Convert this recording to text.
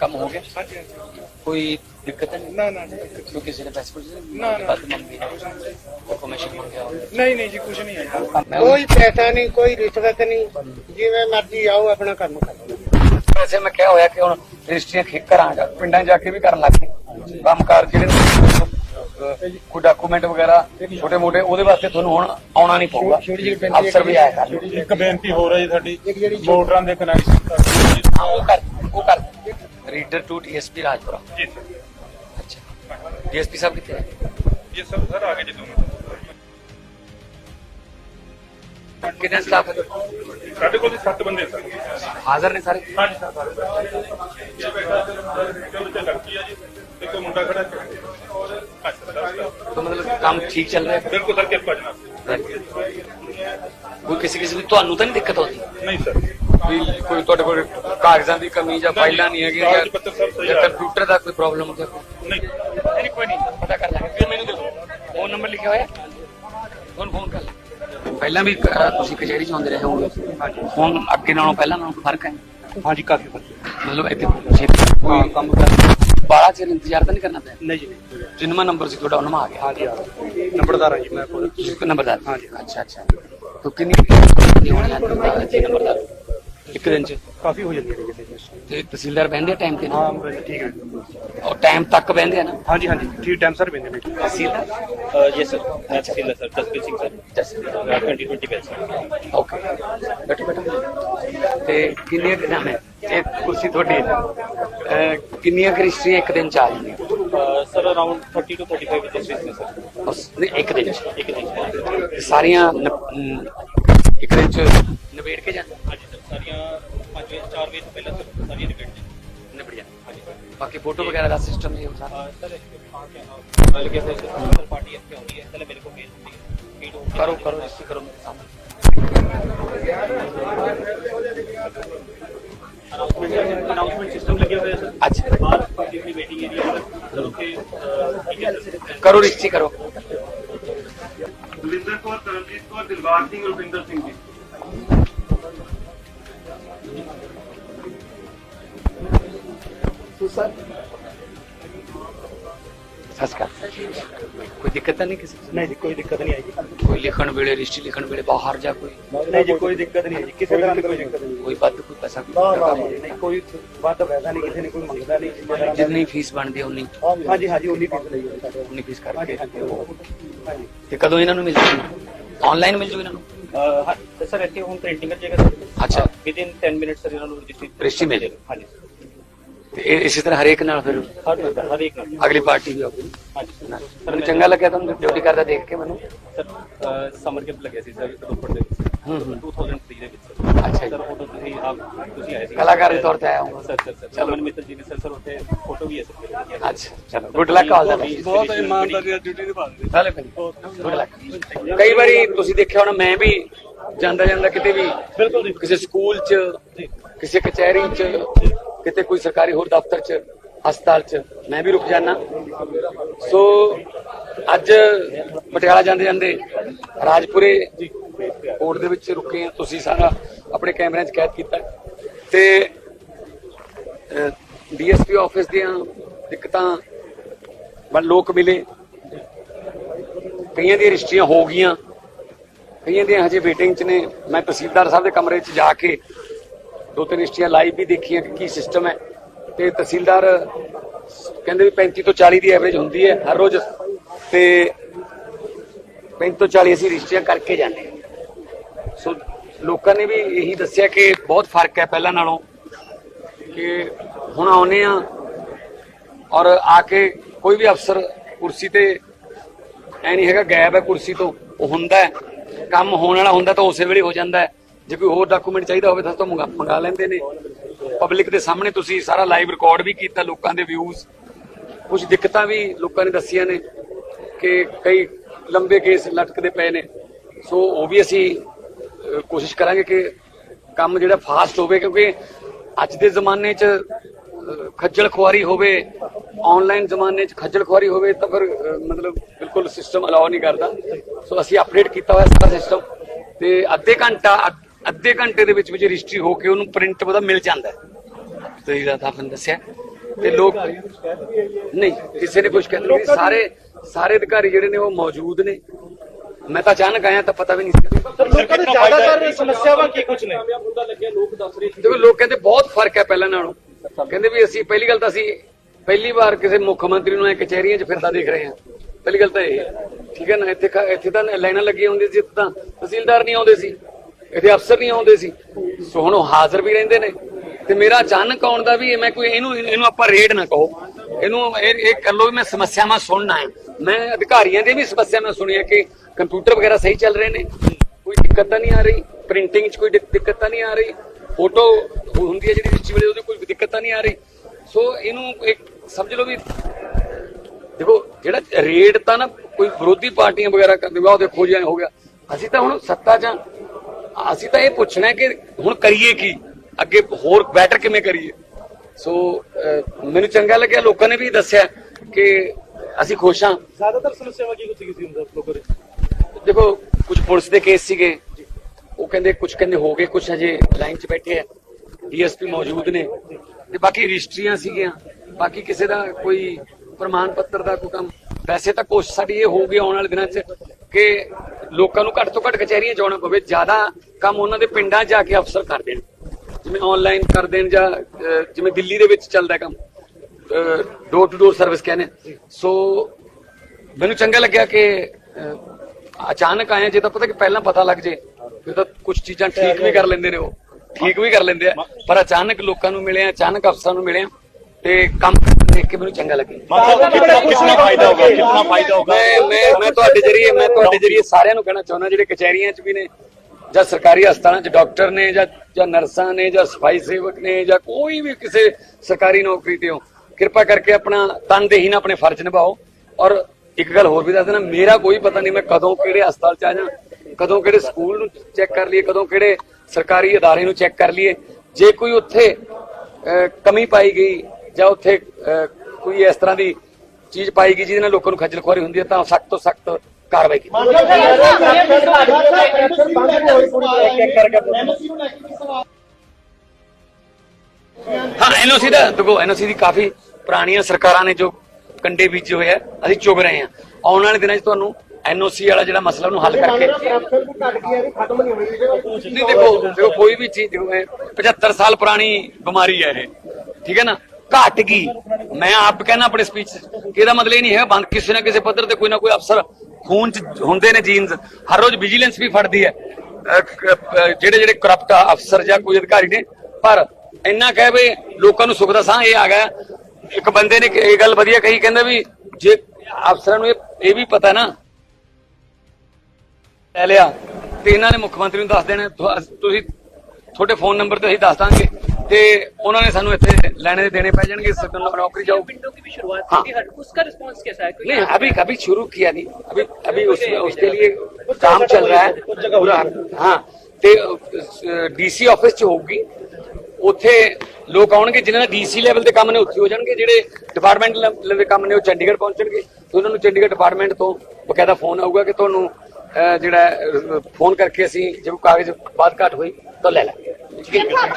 ਕੰਮ ਹੋ ਗਿਆ ਕੋਈ ਦਿੱਕਤ ਹੈ ਨਾ ਨਾ ਜੀ, ਕਿਉਂ ਕਿਸੇ ਨੇ ਪੈਸੇ ਪੁੱਛੇ ਨਾ, ਨਾ। ਬਾਤ ਮੰਗੀ ਇਨਫੋਰਮੇਸ਼ਨ ਮੰਗਿਆ ਹੋਵੇ। ਨਹੀਂ ਨਹੀਂ ਜੀ ਕੁਝ ਨਹੀਂ ਆਇਆ ਮੈਂ ਕੋਈ ਪੈਸਾ ਨਹੀਂ ਕੋਈ ਰਿਸ਼ਵਤ ਨਹੀਂ ਜਿਵੇਂ ਮਰਜ਼ੀ ਆਓ ਆਪਣਾ ਕੰਮ ਕਰੋ ਵੈਸੇ ਮੈਂ ਕਿਹਾ ਹੋਇਆ ਕਿ ਹੁਣ ਰਜਿਸਟਰੀਆਂ ਖੇ ਘਰਾਂ ਜਾ ਪਿੰਡਾਂ 'ਚ ਜਾ ਕੇ ਵੀ ਕਰਨ ਲੱਗ ਗਏ ਕੰਮਕਾਰ ਜਿਹੜੇ ਨੇ, ਅਹ, ਕੋਈ ਡਾਕੂਮੈਂਟ ਵਗੈਰਾ ਛੋਟੇ ਮੋਟੇ ਉਹਦੇ ਵਾਸਤੇ ਤੁਹਾਨੂੰ ਹੁਣ ਆਉਣਾ ਨਹੀਂ ਪਊਗਾ। ਅਫਸਰ ਵੀ ਆਇਆ ਕਰ। ਇੱਕ ਬੇਨਤੀ ਹੋ ਰਹੀ ਜੀ ਸਾਡੀ ਮੋਟਰਾਂ ਦੇ ਕਨੈਕਸ਼ਨ ਹਾਂ ਉਹ ਕਰ ਉਹ ਕਰ। ਰੀਡਰ ਟੂ ਡੀਐਸਪੀ ਰਾਜਪੁਰਾ ਜੀ ਸਰ। ਅੱਛਾ। ਡੀਐਸਪੀ ਸਾਹਿਬ ਕਿੱਥੇ ਹੈ ਇਹ ਸਭ ਸਰ ਆ ਗਏ ਜੀ ਦੋਨੋਂ। ਕਿੰਨੇ ਸਟਾਫ ਸਾਡੇ ਕੋਲ 7 ਬੰਦੇ ਸਰ। ਹਾਜ਼ਰ ਨੇ ਸਾਰੇ? ਹਾਂਜੀ ਸਰ ਸਾਰੇ ਇਹ ਬੈਠਾ ਤੇ ਲੜਕੀ ਆ ਜੀ ਇੱਕ ਮੁੰਡਾ ਖੜਾ ਹੈ। ਅੱਛਾ ਤਾਂ ਮਤਲਬ ਕੰਮ ਠੀਕ ਚੱਲ ਰਿਹਾ ਹੈ ਬਿਲਕੁਲ ਸਰ ਕਿਰਪਾ ਜਨਾਬ ਕੋਈ ਕਿਸੇ ਕਿਸੇ ਨੂੰ ਤੁਹਾਨੂੰ ਤਾਂ ਨਹੀਂ ਦਿੱਕਤ ਆਉਂਦੀ ਨਹੀਂ ਸਰ ਵੀ ਕੋਈ ਤੁਹਾਡੇ ਕੋਲ ਕਾਗਜ਼ਾਂ ਦੀ ਕਮੀ ਜਾਂ ਫਾਈਲਾਂ ਨਹੀਂ ਹੈਗੀਆਂ ਕਾਗਜ਼ ਪੱਤਰ ਸਭ ਸਹੀ ਜਾਂ। ਕੰਪਿਊਟਰ ਦਾ ਕੋਈ ਪ੍ਰੋਬਲਮ ਹੋ ਗਿਆ ਕੋਈ ਨਹੀਂ ਨਹੀਂ ਕੋਈ ਨਹੀਂ ਪਤਾ ਕਰ ਲਾਂਗੇ ਫਿਰ ਮੈਨੂੰ ਦਿਓ ਫੋਨ ਨੰਬਰ ਲਿਖਿਆ ਹੋਇਆ ਫੋਨ ਫੋਨ ਕਰ ਪਹਿਲਾਂ ਵੀ ਅਹ, ਤੁਸੀਂ ਕਚਹਿਰੀ ਚ ਆਉਂਦੇ ਰਹੇ ਹੋਗੇ ਹੁਣ ਅੱਗੇ ਨਾਲੋਂ ਪਹਿਲਾਂ ਨਾਲੋਂ ਫ਼ਰਕ ਹੈ? ਹਾਂਜੀ ਕਾਫੀ ਫ਼ਰਕ ਮਤਲਬ ਇੱਥੇ ਛੇਤੀ ਕੋਈ ਕੰਮ ਕਰ ਬਾਲਾ ਚਿਰ ਇੰਤਜ਼ਾਰ ਤਾਂ ਨਹੀਂ ਕਰਨਾ ਪਿਆ? ਨਹੀਂ ਜੀ ਨਹੀਂ। ਜਿੰਨਾ ਨੰਬਰ ਸੀ ਤੁਹਾਡਾ ਉਹਨਾਂ ਆ ਗਿਆ। ਹਾਂ ਨੰਬਰਦਾਰ ਹਾਂ ਜੀ ਮੈਂ ਕੋਲ। ਨੰਬਰਦਾਰ? ਹਾਂਜੀ। ਅੱਛਾ ਅੱਛਾ। ਤੋ ਕਿੰਨੀ ਹੋਣੀ ਹੈ ਜੀ ਨੰਬਰਦਾਰ? ਇੱਕ ਦਿਨ ਚ ਕਾਫੀ ਹੋ ਜਾਂਦੀ ਹੈ ਜੀ ਇਹਦੇ ਤੇ ਤਹਿਸੀਲਦਾਰ ਬਹਿੰਦੇ ਟਾਈਮ ਤੇ ਨਾ ਹਾਂ ਬਸ ਠੀਕ ਹੈ ਉਹ ਟਾਈਮ ਤੱਕ ਬਹਿੰਦੇ ਆ ਨਾ ਹਾਂਜੀ ਹਾਂਜੀ ਠੀਕ ਟਾਈਮ ਸਰ ਬੰਦੇ ਬੈਠੇ ਤਹਿਸੀਲਦਾਰ yes sir that's still sir Jaspreet Singh sir ਤਹਿਸੀਲਦਾਰ uh, 2020 batch sir ਓਕੇ ਬੈਠੋ ਬੈਠੋ ਤੇ ਕਿੰਨੀਆਂ ਕੁ ਨਾਮ ਹੈ ਇਹ ਕੁਰਸੀ ਤੁਹਾਡੀ ਹੈ ਅਹ, ਕਿੰਨੀਆਂ ਕੁ ਰਜਿਸਟਰੀਆਂ ਇੱਕ ਦਿਨ ਚ ਆ ਜਾਂਦੀਆਂ uh, sir around 30 to 35 registries ne sir ਬਸ ਨਹੀਂ, ਇੱਕ ਦਿਨ ਚ ਇੱਕ ਦਿਨ ਚ ਤੇ ਸਾਰੀਆਂ ਨ- ਅਮ, ਇੱਕ ਦਿਨ ਚ ਨਿਬੇੜ ਕੇ ਜਾਂਦੇ ਹਾਂਜੀ ਸਰ ਸਾਰੀਆਂ 5 ਵਜੇ 4 ਵਜੇ ਤੋਂ ਪਹਿਲਾਂ ਸਰ ਸਾਰੀਆਂ ਰਿਪੀਟ ਨੇ ਨਿਬੜ ਜਾਂਦੇ ਬਾਕੀ ਫੋਟੋ ਵਗੈਰਾ ਦਾ ਸਿਸਟਮ ਇਹ ਸਾਰਾ ਅਹ, ਸਰ ਆ ਕੇ ਆਓ ਗੱਲ ਕੇ ਹੋਏ ਸਰ ਪਾਰਟੀ ਇੱਥੇ ਆਉਂਦੀ ਹੈ ਪਹਿਲੇ ਮੇਰੇ ਕੋਲ ਮੇਲ ਹੁੰਦੀ ਹੈ ਫੀਡ ਹੁੰਦੀ ਹੈ ਕਰੋ ਕਰੋ ਰਜਿਸਟਰ ਕਰੋ ਮੇਰੇ ਸਾਹਮਣੇ ਅਨਾਉਂਸਮੈਂਟ ਸਿਸਟਮ ਲੱਗਿਆ ਹੋਇਆ ਸਰ ਅੱਛਾ ਬਾਹਰ ਪਾਰਟੀ ਦੀ ਵੇਟਿੰਗ ਏਰੀਆ ਸਰ ਉੱਥੇ ਅਹ, ਠੀਕ ਜੀ ਸਸਕਾ ਕੋਈ ਦਿੱਕਤ ਨਹੀਂ ਕਿਸੇ? ਨਹੀਂ ਜੀ ਕੋਈ ਦਿੱਕਤ ਨਹੀਂ ਆਈ ਜੀ। ਕੋਈ ਲਿਖਣ ਵੇਲੇ ਰਜਿਸਟਰੀ ਲਿਖਣ ਵੇਲੇ ਬਾਹਰ ਜਾ ਕੋਈ? ਨਹੀਂ ਜੀ ਕੋਈ ਦਿੱਕਤ ਨਹੀਂ ਹੈ ਜੀ। ਕਿਸੇ ਤਰ੍ਹਾਂ ਦੀ ਕੋਈ ਦਿੱਕਤ ਨਹੀਂ ਕੋਈ ਵੱਧ ਕੋਈ ਪੈਸਾ ਨਾ ਨਾ ਨਹੀਂ। ਕੋਈ ਵੱਧ ਪੈਸਾ ਨਹੀਂ ਕਿਸੇ ਨੇ ਕੋਈ ਮੰਗਦਾ ਨਹੀਂ ਜਿੰਨੀ ਫੀਸ ਬਣਦੀ ਹੈ ਉਨੀ। ਹਾਂਜੀ ਹਾਂਜੀ ਉਨੀ ਫੀਸ ਲਈ ਹੈ ਸਾਡੇ ਉਨੀ ਫੀਸ ਕਰਕੇ। ਤੇ ਕਦੋਂ ਇਹਨਾਂ ਨੂੰ ਮਿਲ ਜੂਗੀ? ਆਨਲਾਈਨ ਮਿਲ ਜੂ ਇਹਨਾਂ ਨੂੰ? ਹਾਂ ਸਰ ਇੱਥੇ ਹੁਣ ਪ੍ਰਿੰਟਿੰਗ ਕਰ ਜਾਏਗਾ ਸਰ। ਅੱਛਾ। ਵਿਦਿਨ 10 ਮਿੰਟਸ ਸਰ ਇਹਨਾਂ ਨੂੰ ਰਜਿਸਟਰੀ ਮਿਲ ਜਾਏਗੀ। ਹਾਂਜੀ। ਤੇ ਇਹ ਇਸੇ ਤਰ੍ਹਾਂ ਹਰੇਕ ਨਾਲ ਫਿਰ ਹਰ ਨਾਲ ਹਰ ਇੱਕ ਨਾਲ। ਅਗਲੀ ਪਾਰਟੀ ਵੀ ਆਊਗੀ। ਹਾਂਜੀ। ਮੈਨੂੰ ਚੰਗਾ ਲੱਗਿਆ ਤੁਹਾਨੂੰ ਡਿਊਟੀ ਕਰਦਾ ਦੇਖ ਕੇ ਮੈਨੂੰ। ਸਰ ਸਮਰ ਕੈਂਪ ਲੱਗਿਆ ਸੀ ਸਰ ਰੋਪੜ ਦੇ ਵਿੱਚ। ਹੂੰ ਹੂੰ। 2003 ਦੇ ਵਿੱਚ। ਅੱਛਾ ਜੀ। ਸਰ ਉਦੋਂ ਤੁਸੀਂ ਆਪ ਤੁਸੀਂ ਆਏ ਸੀ। ਕਲਾਕਾਰ ਦੇ ਤੌਰ ਤੇ ਆਇਆ ਹਾਂ ਸਰ ਸਰ ਸਰ। ਚਲੋ। ਮਿੱਤਰ ਜੀ ਨੇ ਸਰ ਸਰ ਉੱਥੇ ਫੋਟੋ ਵੀ ਹੈ ਸਰ ਅੱਛਾ ਚਲੋ। ਗੁੱਡ ਲੱਕ ਆਲ ਦਾ ਬਹੁਤ ਇਮਾਨਦਾਰੀ ਨਾਲ ਡਿਊਟੀ ਨਿਭਾਉਂਦੇ ਹਾਲੇ ਗੁੱਡ ਲੱਕ ਕਈ ਵਾਰੀ ਤੁਸੀਂ ਦੇਖਿਆ ਹੋਣਾ ਮੈਂ ਵੀ ਜਾਂਦਾ ਜਾਂਦਾ ਕਿਤੇ ਵੀ ਬਿਲਕੁਲ ਕਿਸੇ ਸਕੂਲ 'ਚ ਕਿਸੇ ਕਚਹਿਰੀ 'ਚ। ਕਿਤੇ ਕੋਈ ਸਰਕਾਰੀ ਹੋਰ ਦਫ਼ਤਰ 'ਚ, ਹਸਪਤਾਲ 'ਚ, ਮੈਂ ਵੀ ਰੁਕ ਜਾਣਾ ਸੋ, ਅੱਜ ਪਟਿਆਲਾ ਜਾਂਦੇ ਜਾਂਦੇ ਰਾਜਪੁਰੇ ਕੋਰਟ ਦੇ ਵਿੱਚ ਰੁਕੇ ਆ ਤੁਸੀਂ ਸਾਰਾ ਆਪਣੇ ਕੈਮਰਿਆਂ 'ਚ ਕੈਦ ਕੀਤਾ। ਤੇ ਡੀਐਸਪੀ ਆਫਿਸ ਦੀਆਂ ਦਿੱਕਤਾਂ ਬਣ ਲੋਕ ਮਿਲੇ। ਕਈਆਂ ਦੀਆਂ ਰਜਿਸਟਰੀਆਂ ਹੋ ਗਈਆਂ। ਕਈਆਂ ਦੀਆਂ ਹਜੇ ਵੇਟਿੰਗ 'ਚ ਨੇ। ਮੈਂ ਤਹਿਸੀਲਦਾਰ ਸਾਹਿਬ ਦੇ ਕਮਰੇ 'ਚ ਜਾ ਕੇ ਦੋ ਤਿੰਨ ਰਜਿਸਟਰੀਆਂ ਲਾਈਵ ਵੀ ਦੇਖੀਆਂ ਕਿ ਕੀ ਸਿਸਟਮ ਹੈ। ਤੇ ਤਹਿਸੀਲਦਾਰ ਕਹਿੰਦੇ ਵੀ 35 ਤੋਂ 40 ਦੀ ਐਵਰੇਜ ਹੁੰਦੀ ਹੈ ਹਰ ਰੋਜ਼। ਤੇ 35 ਤੋਂ 40 ਅਸੀਂ ਰਜਿਸਟਰੀਆਂ ਕਰਕੇ ਜਾਂਦੇ ਸੋ ਲੋਕਾਂ ਨੇ ਵੀ ਇਹੀ ਦੱਸਿਆ ਕਿ ਬਹੁਤ ਫ਼ਰਕ ਹੈ ਪਹਿਲਾਂ ਨਾਲੋਂ ਕਿ ਹੁਣ ਆਉਨੇ ਆ ਔਰ ਆ ਕੇ ਕੋਈ ਵੀ ਅਫਸਰ ਕੁਰਸੀ ਤੇ ਐ ਨਹੀਂ ਹੈਗਾ, ਗਾਇਬ ਹੈ ਕੁਰਸੀ ਤੋਂ, ਉਹ ਹੁੰਦਾ ਹੈ। ਕੰਮ ਹੋਣ ਵਾਲਾ ਹੁੰਦਾ ਤਾਂ ਉਸੇ ਵੇਲੇ ਹੋ ਜਾਂਦਾ ਹੈ। ਜੇ ਕੋਈ ਹੋਰ ਡਾਕੂਮੈਂਟ ਚਾਹੀਦਾ ਹੋਵੇ ਤਾਂ ਤੋਂ ਮੰਗਾ ਲੈਂਦੇ ਨੇ। ਪਬਲਿਕ ਦੇ ਸਾਹਮਣੇ ਤੁਸੀਂ ਸਾਰਾ ਲਾਈਵ ਰਿਕਾਰਡ ਵੀ ਕੀਤਾ, ਲੋਕਾਂ ਦੇ ਵਿਊਜ਼ ਕੁਝ ਦਿੱਕਤਾਂ ਵੀ ਲੋਕਾਂ ਨੇ ਦੱਸੀਆਂ ਨੇ ਕਿ ਕਈ ਲੰਬੇ ਕੇਸ ਲਟਕਦੇ ਪਏ ਨੇ। ਸੋ ਉਹ ਵੀ ਅਸੀਂ ਕੋਸ਼ਿਸ਼ ਕਰਾਂਗੇ ਕਿ ਕੰਮ ਜਿਹੜਾ ਫਾਸਟ ਹੋਵੇ, ਕਿਉਂਕਿ ਅੱਜ ਦੇ ਜ਼ਮਾਨੇ 'ਚ ਖੱਜਲ ਖੁਆਰੀ ਹੋਵੇ ਆਨਲਾਈਨ ਜ਼ਮਾਨੇ 'ਚ ਖੱਜਲ ਖੁਆਰੀ ਹੋਵੇ ਤਾਂ ਫਿਰ ਮਤਲਬ ਬਿਲਕੁਲ ਸਿਸਟਮ ਅਲਾਉ ਨਹੀਂ ਕਰਦਾ। ਸੋ ਅਸੀਂ ਅਪਡੇਟ ਕੀਤਾ ਹੋਇਆ ਸਾਰਾ ਸਿਸਟਮ ਤੇ ਅੱਧੇ ਘੰਟਾ ਅੱਧ- ਘੰਟੇ ਦੇ ਵਿੱਚ ਵਿੱਚ ਰਜਿਸਟਰੀ ਹੋ ਕੇ ਉਹਨੂੰ ਪ੍ਰਿੰਟ ਉਹਦਾ ਮਿਲ ਜਾਂਦਾ ਹੈ। ਤੇ ਇਹਦਾ ਤਾਂ ਤੁਹਾਨੂੰ ਦੱਸਿਆ। ਤੇ ਲੋਕ ਨਹੀਂ ਕਿਸੇ ਨੇ ਕੁਝ ਕਹਿੰਦੇ ਨਹੀਂ ਸਾਰੇ ਸਾਰੇ ਅਧਿਕਾਰੀ ਜਿਹੜੇ ਨੇ ਉਹ ਮੌਜੂਦ ਨੇ। ਮੈਂ ਤਾਂ ਅਚਾਨਕ ਆਇਆ ਤਾਂ ਪਤਾ ਵੀ ਨਹੀਂ ਸੀ ਲੋਕਾਂ ਦੇ ਜ਼ਿਆਦਾਤਰ ਸਮੱਸਿਆਵਾਂ ਕੀ ਕੁਝ ਨੇ? ਦੇਖੋ ਲੋਕ ਕਹਿੰਦੇ ਬਹੁਤ ਫ਼ਰਕ ਹੈ ਪਹਿਲਾਂ ਨਾਲੋਂ। ਕਹਿੰਦੇ ਵੀ ਅਸੀਂ ਪਹਿਲੀ ਗੱਲ ਤਾਂ ਅਸੀਂ ਪਹਿਲੀ ਵਾਰ ਕਿਸੇ ਮੁੱਖ ਮੰਤਰੀ ਨੂੰ ਐ ਕਚਹਿਰੀਆਂ 'ਚ ਫਿਰਦਾ ਦੇਖ ਰਹੇ ਹਾਂ। ਪਹਿਲੀ ਗੱਲ ਤਾਂ ਇਹ ਹੈ। ਠੀਕ ਹੈ ਨਾ? ਇੱਥੇ ਇੱਥੇ ਤਾਂ ਲਾਈਨਾਂ ਲੱਗੀਆਂ ਹੁੰਦੀਆਂ ਸੀ ਤਾਂ ਤਹਿਸੀਲਦਾਰ ਨਹੀਂ ਆਉਂਦੇ ਸੀ। ਇਹਦੇ ਅਫਸਰ ਨਹੀਂ ਆਉਂਦੇ ਸੀ। ਸੋ ਹੁਣ ਉਹ ਹਾਜ਼ਰ ਵੀ ਰਹਿੰਦੇ ਨੇ। ਤੇ ਮੇਰਾ ਅਚਾਨਕ ਆਉਣ ਦਾ ਵੀ ਮੈਂ ਕੋਈ ਇਹਨੂੰ ਇਹਨੂੰ ਆਪਾਂ ਰੇਡ ਨਾ ਕਹੋ। ਇਹਨੂੰ ਇਹ ਇਹ ਕਰ ਲਓ ਮੈਂ ਸਮੱਸਿਆਵਾਂ ਸੁਣਨਾ ਹੈ। ਮੈਂ ਅਧਿਕਾਰੀਆਂ ਦੇ ਵੀ ਸਮੱਸਿਆਵਾਂ ਸੁਣੀਆਂ ਕਿ ਕੰਪਿਊਟਰ ਵਗੈਰਾ ਸਹੀ ਚੱਲ ਰਹੇ ਨੇ। ਕੋਈ ਦਿੱਕਤ ਤਾਂ ਨਹੀਂ ਆ ਰਹੀ। ਪ੍ਰਿੰਟਿੰਗ 'ਚ ਕੋਈ ਦਿੱਕਤ ਤਾਂ ਨਹੀਂ ਆ ਰਹੀ। ਫੋਟੋ ਹੁੰਦੀ ਹੈ ਜਿਹੜੀ ਵਿੱਚ ਵੇਲੇ, ਉਹਦੀ ਕੋਈ ਦਿੱਕਤ ਤਾਂ ਨਹੀਂ ਆ ਰਹੀ। ਸੋ ਇਹਨੂੰ ਇੱਕ ਸਮਝ ਲਓ ਵੀ ਦੇਖੋ, ਜਿਹੜਾ ਰੇਡ ਤਾਂ ਨਾ ਕੋਈ ਵਿਰੋਧੀ ਪਾਰਟੀਆਂ ਵਗੈਰਾ ਕਰਦੇ ਵਾ ਉਹ ਦੇਖੋ ਜਿਹਾ ਹੋ ਗਿਆ। ਅਸੀਂ ਤਾਂ ਹੁਣ ਸੱਤਾ 'ਚ ਅਸੀਂ ਤਾਂ ਇਹ ਪੁੱਛਣਾ ਹੈ ਕਿ ਹੁਣ ਕਰੀਏ ਕੀ? ਅੱਗੇ ਹੋਰ ਬੈਟਰ ਕਿਵੇਂ ਕਰੀਏ? ਸੋ ਮੈਨੂੰ ਚੰਗਾ ਲੱਗਿਆ ਲੋਕਾਂ ਨੇ ਵੀ ਦੱਸਿਆ ਕਿ ਅਸੀਂ ਖੁਸ਼ ਹਾਂ। ਜ਼ਿਆਦਾਤਰ ਸਮੱਸਿਆਵਾਂ ਕੀ ਕੁਝ ਸੀ ਹੁੰਦਾ ਲੋਕਾਂ ਦੇ? ਦੇਖੋ ਕੁਝ ਪੁਲਿਸ ਦੇ ਕੇਸ ਸੀਗੇ। ਉਹ ਕਹਿੰਦੇ ਕੁਝ ਕਹਿੰਦੇ ਹੋ ਗਏ ਕੁਝ ਅਜੇ ਲਾਈਨ 'ਚ ਬੈਠੇ ਆ। ਡੀਐਸਪੀ ਮੌਜੂਦ ਨੇ। ਤੇ ਬਾਕੀ ਰਜਿਸਟਰੀਆਂ ਸੀਗੀਆਂ। ਬਾਕੀ ਕਿਸੇ ਦਾ ਕੋਈ ਪ੍ਰਮਾਣ ਪੱਤਰ ਦਾ ਕੋਈ ਕੰਮ। ਵੈਸੇ ਤਾਂ ਕੋਸ਼ਿਸ਼ ਸਾਡੀ ਇਹ ਹੋਊਗੀ ਆਉਣ ਵਾਲੇ ਦਿਨਾਂ 'ਚ ਕਿ ਲੋਕਾਂ ਨੂੰ ਘੱਟ ਤੋਂ ਘੱਟ ਕਚਹਿਰੀਆਂ ਜਾਣਾ ਪਵੇ, ਜ਼ਿਆਦਾ ਕੰਮ ਉਹਨਾਂ ਦੇ ਪਿੰਡਾਂ ਜਾ ਕੇ ਅਫਸਰ ਕਰ ਦੇਣ। ਜਿਵੇਂ ਆਨਲਾਈਨ ਕਰ ਦੇਣ ਜਾਂ ਜਿਵੇਂ ਦਿੱਲੀ ਦੇ ਵਿੱਚ ਚੱਲਦਾ ਕੰਮ ਡੋਰ ਟੂ ਡੋਰ ਸਰਵਿਸ ਕਹਿੰਦੇ ਸੋ ਮੈਨੂੰ ਚੰਗਾ ਲੱਗਿਆ ਕਿ ਅਚਾਨਕ ਆਏ ਜੇ ਤਾਂ ਪਤਾ ਕਿ ਪਹਿਲਾਂ ਪਤਾ ਲੱਗ ਜੇ, ਫਿਰ ਤਾਂ ਕੁਝ ਚੀਜ਼ਾਂ ਠੀਕ ਵੀ ਕਰ ਲੈਂਦੇ ਨੇ ਉਹ, ਠੀਕ ਵੀ ਕਰ ਲੈਂਦੇ ਆ। ਪਰ ਅਚਾਨਕ ਲੋਕਾਂ ਨੂੰ ਮਿਲੇ ਅਚਾਨਕ ਅਫਸਰਾਂ ਨੂੰ ਮਿਲੇ ਤੇ ਕੰਮ ਦੇਖ ਕੇ ਮੈਨੂੰ ਚੰਗਾ ਲੱਗੇ। ਮਤਲਬ ਕਿੰਨਾ ਕਿੰਨਾ ਫਾਇਦਾ ਹੋਗਾ ਕਿੰਨਾ ਫਾਇਦਾ ਹੋਗਾ ਮੈਂ ਮੈਂ ਮੈਂ ਤੁਹਾਡੇ ਜਰੀਏ ਮੈਂ ਤੁਹਾਡੇ ਜਰੀਏ ਸਾਰਿਆਂ ਨੂੰ ਕਹਿਣਾ ਚਾਹੁੰਦਾ ਜਿਹੜੇ ਕਚਹਿਰੀਆਂ 'ਚ ਵੀ ਨੇ ਜਾਂ ਸਰਕਾਰੀ ਹਸਪਤਾਲਾਂ 'ਚ ਡਾਕਟਰ ਨੇ ਜਾਂ ਜਾਂ ਨਰਸਾਂ ਨੇ ਜਾਂ ਸਫ਼ਾਈ ਸੇਵਕ ਨੇ ਜਾਂ ਕੋਈ ਵੀ ਕਿਸੇ ਸਰਕਾਰੀ ਨੌਕਰੀ ਤੇ ਹੋ ਕਿਰਪਾ ਕਰਕੇ ਆਪਣਾ ਤਨਦੇਹੀ ਨਾ ਆਪਣੇ ਫਰਜ਼ ਨਿਭਾਓ। ਔਰ ਇੱਕ ਗੱਲ ਹੋਰ ਵੀ ਦੱਸ ਦੇਣਾ ਮੇਰਾ ਕੋਈ ਪਤਾ ਨਹੀਂ ਮੈਂ ਕਦੋਂ ਕਿਹੜੇ ਹਸਪਤਾਲ 'ਚ ਆ ਜਾ ਕਦੋਂ ਕਿਹੜੇ ਸਕੂਲ ਨੂੰ ਚੈੱਕ ਕਰ ਲਈਏ ਕਦੋਂ ਕਿਹੜੇ ਸਰਕਾਰੀ ادارے ਨੂੰ ਚੈੱਕ ਕਰ ਲਈਏ। ਜੇ ਕੋਈ ਉੱਥੇ ਕਮੀ ਪਾਈ ਗਈ ਜਾਂ ਉੱਥੇ ਅਹ, ਕੋਈ ਇਸ ਤਰ੍ਹਾਂ ਦੀ ਚੀਜ਼ ਪਾਈ ਗਈ ਜਿਹਦੇ ਨਾਲ ਲੋਕਾਂ ਨੂੰ ਖੱਜਲ ਖੁਆਰੀ ਹੁੰਦੀ ਹੈ ਤਾਂ ਸਖਤ ਤੋਂ ਸਖਤ ਕਾਰਵਾਈ ਕੀਤੀ ਹਾਂ ਐਨਓਸੀ ਦਾ ਦੇਖੋ ਐਨਓਸੀ ਦੀ ਕਾਫੀ ਪੁਰਾਣੀਆਂ ਸਰਕਾਰਾਂ ਨੇ ਜੋ ਕੰਡੇ ਬੀਜੇ ਹੋਏ ਆ ਅਸੀਂ ਚੁਗ ਰਹੇ ਹਾਂ। ਆਉਣ ਵਾਲੇ ਦਿਨਾਂ 'ਚ ਤੁਹਾਨੂੰ ਐਨਓਸੀ ਵਾਲਾ ਜਿਹੜਾ ਮਸਲਾ ਉਹਨੂੰ ਹੱਲ ਕਰਕੇ ਨਹੀਂ ਦੇਖੋ ਦੇਖੋ ਕੋਈ ਵੀ ਚੀਜ਼ ਦੇਖੋ, ਇਹ 75 ਸਾਲ ਪੁਰਾਣੀ ਬਿਮਾਰੀ ਹੈ ਇਹ ਠੀਕ ਹੈ ਨਾ? ਘਟ ਗਈ। ਮੈਂ ਆਪ ਕਹਿਣਾ ਆਪਣੇ ਸਪੀਚ ਇਹਦਾ ਮਤਲਬ ਇਹ ਨਹੀਂ ਹੈ ਬੰਦ ਕਿਸੇ ਨਾ ਕਿਸੇ ਪੱਧਰ ਤੇ ਕੋਈ ਨਾ ਕੋਈ ਅਫਸਰ ਖੂਨ ਚ ਹੁੰਦੇ ਨੇ ਜੀਨਸ ਹਰ ਰੋਜ਼ ਵਿਜੀਲੈਂਸ ਵੀ ਫੜਦੀ ਹੈ। ਜਿਹੜੇ ਜਿਹੜੇ ਕਰਪਟ ਅਫਸਰ ਜਾਂ ਕੋਈ ਅਧਿਕਾਰੀ ਨੇ। ਪਰ ਇੰਨਾ ਕਹਿ ਵੀ ਲੋਕਾਂ ਨੂੰ ਸੁਖ ਦਾ ਸਾਹ ਇਹ ਆ ਗਿਆ। ਇੱਕ ਬੰਦੇ ਨੇ ਇਹ ਗੱਲ ਵਧੀਆ ਕਹੀ, ਕਹਿੰਦਾ ਵੀ ਜੇ ਅਫਸਰਾਂ ਨੂੰ ਇਹ ਵੀ ਪਤਾ ਨਾ, ਲੈ ਲਿਆ, ਤੇ ਇਹਨਾਂ ਨੇ ਮੁੱਖ ਮੰਤਰੀ ਨੂੰ ਦੱਸ ਦੇਣਾ। ਤੁਸੀਂ, ਤੁਹਾਡੇ ਫੋਨ ਨੰਬਰ ਤੇ ਅਸੀਂ ਦੱਸ ਦਾਂਗੇ। ਤੇ ਉਹਨਾਂ ਨੇ ਸਾਨੂੰ ਇੱਥੇ ਲੈਣੇ ਦੇ ਦੇਣੇ ਪੈ ਜਾਣਗੇ ਸਗਨ नौकरी जाओ विंडो की भी शुरुआत हाँ। की थी हर उसका रिस्पांस कैसा है कोई नहीं अभी अभी शुरू किया नहीं अभी अभी उसमें उसके लिए काम चल रहा है पूरा हाँ ਤੇ ਡੀਸੀ ਆਫਿਸ ਚ ਹੋਊਗੀ ਉੱਥੇ ਲੋਕ ਆਉਣਗੇ ਜਿਨ੍ਹਾਂ ਦਾ ਡੀਸੀ ਲੈਵਲ ਦੇ ਕੰਮ ਨੇ ਉੱਥੇ ਹੋ ਜਾਣਗੇ ਜਿਹੜੇ ਡਿਪਾਰਟਮੈਂਟ ਲੈਵਲ ਦੇ ਕੰਮ ਨੇ ਉਹ ਚੰਡੀਗੜ੍ਹ ਪਹੁੰਚਣਗੇ ਤੇ ਉਹਨਾਂ ਨੂੰ ਚੰਡੀਗੜ੍ਹ ਡਿਪਾਰਟਮੈਂਟ ਤੋਂ ਬਕਾਇਦਾ ਫੋਨ ਆਊਗਾ ਕਿ ਤੁਹਾਨੂੰ ਅਹ, ਜਿਹੜਾ ਫੋਨ ਕਰਕੇ ਅਸੀਂ ਜੇ ਕੋਈ ਕਾਗਜ਼ ਬਾਤ ਘਾਟ ਹੋਈ ਤਾਂ ਲੈ ਲਾਂਗੇ ਠੀਕ ਹੈ